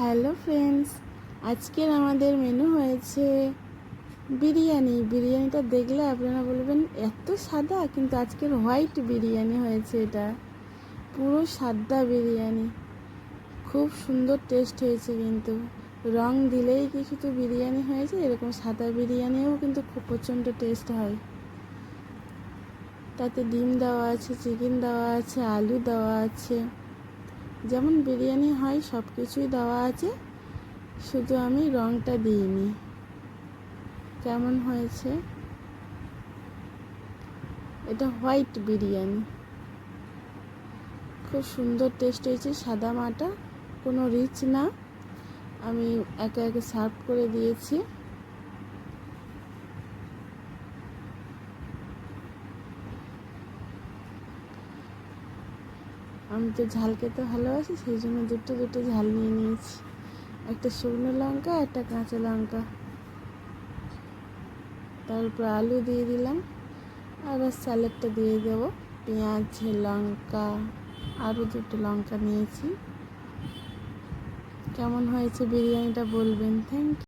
Hello friends, আজকের আমাদের menu হয়েছে বিরিয়ানি। বিরিয়ানিটা দেখলে আপনারা বলবেন, এত সাদা? কিন্তু আজকের হোয়াইট বিরিয়ানি হয়েছে এটা। পুরো সাদা বিরিয়ানি। খুব সুন্দর টেস্ট হয়েছে কিন্তু। রং দিলেই কি শুধু বিরিয়ানি হয়েছে এরকম সাদা বিরিয়ানিও কিন্তু খুব প্রচণ্ড টেস্ট হয়। তাতে ডিম দেওয়া আছে চিকেন দেওয়া আছে, আলু দেওয়া আছে। যেমন বিরিয়ানি হয় সব কিছুই দেওয়া আছে। শুধু আমি রঙটা দিইনি। কেমন হয়েছে? এটা হোয়াইট বিরিয়ানি। খুব সুন্দর টেস্ট হয়েছে, সাদা মাটা, কোনো রিচ না। আমি একে একে সার্ভ করে দিয়েছি। আমি তো ঝাল খেতে ভালোবাসি, সেই জন্য দুটো দুটো ঝাল নিয়ে নিয়েছি। একটা শুকনো লঙ্কা, একটা কাঁচা লঙ্কা। তারপর আলু দিয়ে দিলাম। আবার স্যালাডটা দিয়ে দেবো। পেঁয়াজ, লঙ্কা, আরও দুটো লঙ্কা নিয়েছি। কেমন হয়েছে বিরিয়ানিটা বলবেন? Thank you